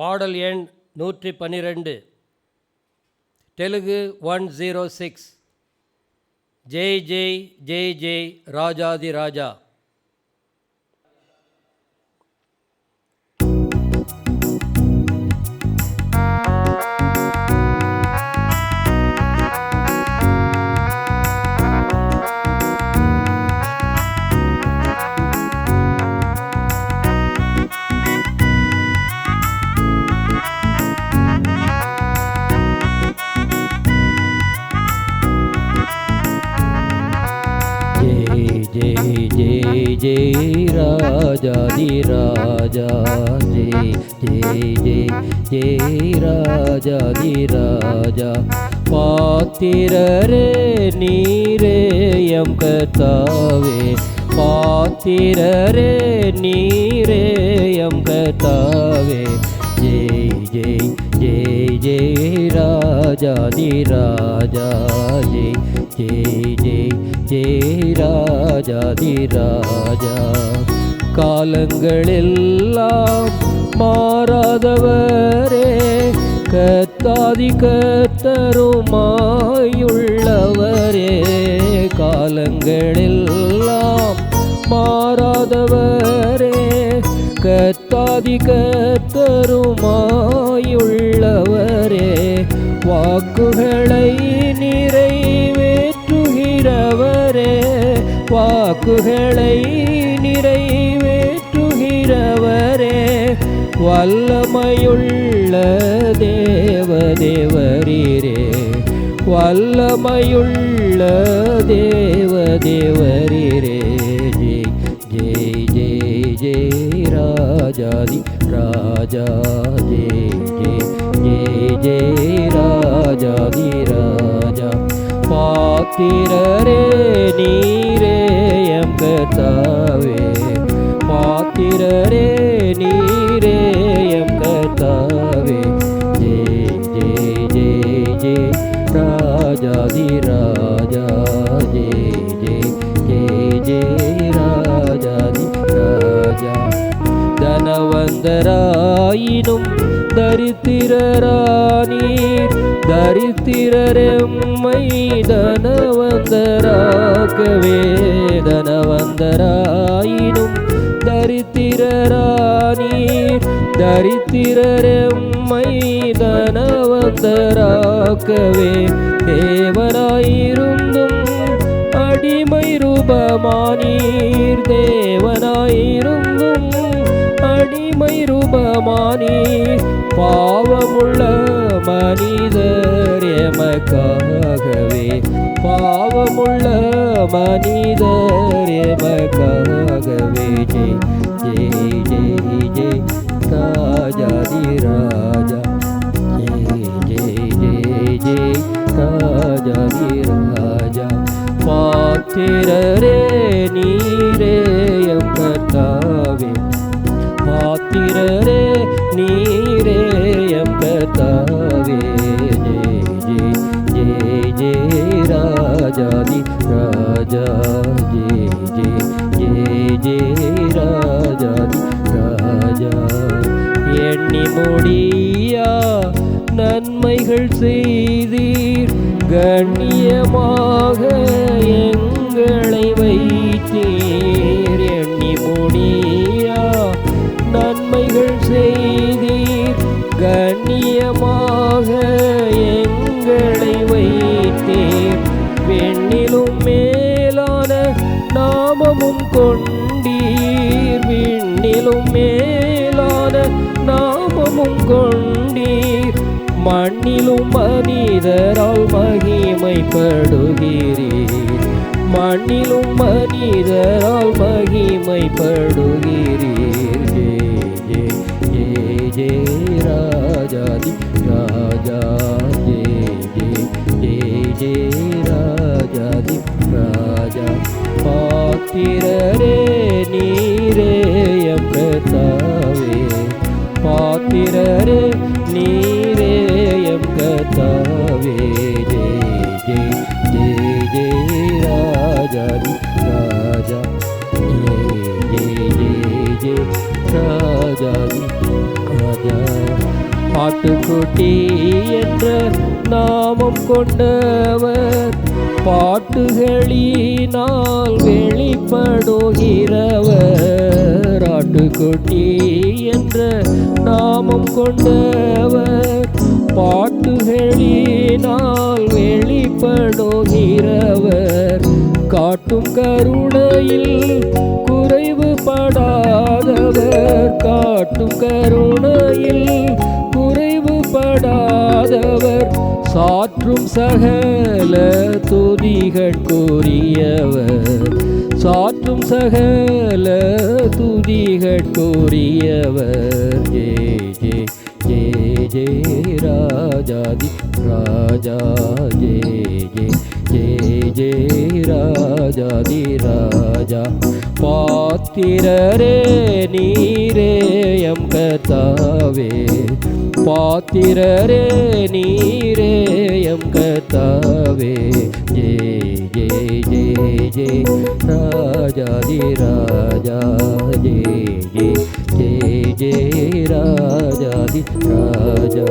பாடல் எண் நூற்றி பன்னிரெண்டு தெலுங்கு ஒன் ஜீரோ சிக்ஸ். ஜெய் ஜெய் ஜெய் ஜெய் ராஜாதி ராஜா. जय जय राजाधि राजा जय जय जय जय राजाधि राजा பாத்திரரே நீரே எம் கத்தாவே பாத்திரரே நீரே எம் கத்தாவே ஜெய் ஜெய் ஜெய் ஜெய் ராஜாதி ராஜா ஜெய் ஜெய் ஜெய் ஜெய் ராஜாதி ராஜா. காலங்களெல்லாம் மாறாதவரே கத்தாதி கத்தருமாயுள்ளவரே காலங்களெல்லாம் மாறாதவரே கத்தாதி கத்தருமாயுள்ளவரே வாக்குகளை புகழை நிறைவேற்றுகிறவரே வல்லமையுள்ள தேவதேவரீரே வல்லமையுள்ள தேவதேவரீரே. ஜெய் ஜெய் ஜெய் ஜெய் ராஜாதி ராஜா ஜெய் ஜெய் ஜெய் ஜெய் ராஜாதி ராஜா. பாத்திரரே நீரே எம் கர்த்தாவே. பாத்திரரே நீரே எம் கர்த்தாவே. ஜே ஜே ஜே ஜெய் ராஜாதி ராஜா ஜே ஜே ஜே ஜெய் ராஜாதி ராஜா. தனவந்தராயினும் தரித்திரரானீர் தரித்திரரெம்மை தனவந்தராகவே தனவந்தராயினும் தரித்திரரானீர் தரித்திரரெம்மை தனவந்தராக்கவே. தேவனாயிருந்தும் அடிமை ரூபமானீர் தேவனாயிருந்தும் அடிமை ரூபமானீர் பாவமுள்ள மனிதர் எமக்காகவே. பாவமுள்ள மனிதர் எமக்காகவே. ஜெய் ஜெய் ஜெய் ஜெய் ராஜாதி ராஜா ஜெய் ஜெய் ஜெய் ஜெய் ராஜாதி ராஜா பாத்திரரே நீரே எம் கர்த்தாவே. பாத்திரரே நீரே எம் ராஜாதி ராஜா ஜெய் ஜெய் ஜெய் ஜெய் ராஜாதி ராஜா எண்ணி முடியா நன்மைகள் செய்தீர். கண்ணியமாக எங்களை வைத்தீர். எண்ணி முடியா நன்மைகள் செய்தீர். கண்ணியமாக மேலும் மேலான நாமமும் கொண்டீர். மண்ணிலும் மனிதரால் மகிமைப்படுகிறீர். மண்ணிலும் மனிதரால் மகிமைப்படுகிறீர். ஜே ஜே ஜே ராஜாதி ராஜா ஜே ஜே ஜே ஜே ராஜாதி ராஜா. பாத்திர ஜெய் ராஜாதி ராஜா பாட்டுக்குட்டி என்ற நாமம் கொண்டவர் பாட்டுகளினால் வெளிப்படுகிறவர். ஆட்டுக்குட்டி என்ற நாமம் கொண்டவர் பாட்டுகளினால் வெளிப்படுகிறவர். காட்டும் கருணையில் குறைவு குறைவுபடாதவர் காட்டும் கருணையில் குறைவுபடாதவர். சாற்றும் சகல துதிகட்குரியவர் சாற்றும் சகல துதிகட்குரியவர் ஜே ஜே ஜே ஜே ராஜாதி ராஜா ஜே ஜே ஜே ஜே ரா ராஜாதிராஜா பாத்திரரே நீரே எம் கத்தாவே பாத்திரரே நீரே எம் கத்தாவே ஜே ஜே ஜே ஜே ராஜாதிராஜா ஜே ஜே ஜே ஜே ராஜாதி ராஜா